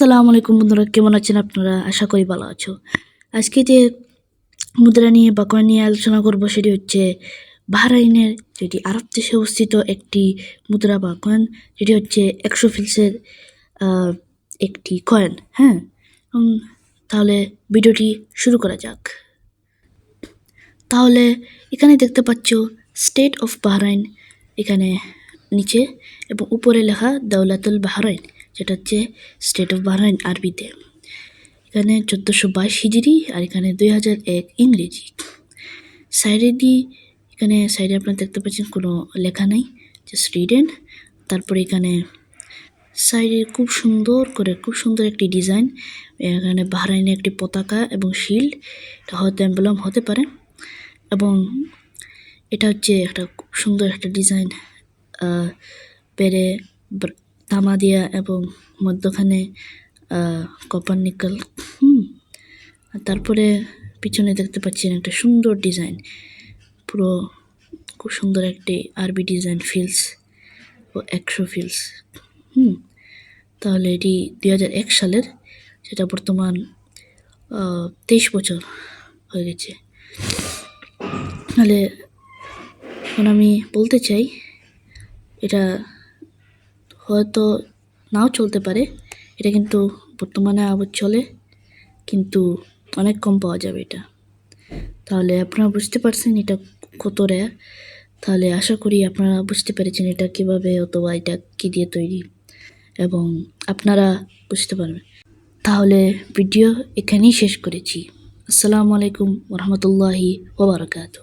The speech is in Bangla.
আসসালামু আলাইকুম বন্ধুরা, কেমন আছেন আপনারা? আশা করি ভালো আছো। আজকে যে মুদ্রা নিয়ে বা কয়েন নিয়ে আলোচনা করব সেটি হচ্ছে বাহরাইনের, যেটি আরব দেশে অবস্থিত একটি মুদ্রা বা কয়েন যেটি হচ্ছে একশো ফিলসের একটি কয়েন হ্যাঁ? তাহলে ভিডিওটি শুরু করা যাক। তাহলে এখানে দেখতে পাচ্ছ স্টেট অফ বাহরাইন এখানে নিচে এবং উপরে লেখা দৌলাতুল বাহরাইন যেটা হচ্ছে স্টেট অফ বাহরাইন আরবিতে। এখানে চোদ্দোশো বাইশ হিজড়ি আর এখানে দুই হাজার এক ইংরেজি। সাইডে দিয়ে এখানে সাইডে আপনারা দেখতে পাচ্ছেন কোনো লেখা নাই জাস্ট রিডেন তারপরে এখানে সাইডে খুব সুন্দর করে, খুব সুন্দর একটি ডিজাইন এখানে বাহরাইনে একটি পতাকা এবং শিল্ড এটা হয়তো অ্যাম্বুলাম হতে পারে। এবং এটা হচ্ছে একটা খুব সুন্দর একটা ডিজাইন পেরে ব্র- তামা দিয়া এবং মধ্যখানে কপার নিকেল হুম, আর তারপরে পিছনে দেখতে পাচ্ছেন একটা সুন্দর ডিজাইন পুরো খুব সুন্দর একটি আরবি ডিজাইন ফিলস ও একশো ফিলস হুম, তাহলে এটি দুই হাজার এক সালের সেটা বর্তমান তেইশ বছর হয়ে গেছে। তাহলে এখন আমি বলতে চাই, এটা হয়তো নাও চলতে পারে। এটা কিন্তু বর্তমানে আবার চলে, কিন্তু অনেক কম পাওয়া যাবে এটা। তাহলে আপনারা বুঝতে পারছেন এটা কত রেয়ার তাহলে আশা করি আপনারা বুঝতে পেরেছেন এটা কীভাবে অথবা এটা কী দিয়ে তৈরি, এবং আপনারা বুঝতে পারবেন। তাহলে ভিডিও এখানেই শেষ করেছি। আসসালামু আলাইকুম রহমতুল্লাহি ওবরাকাতু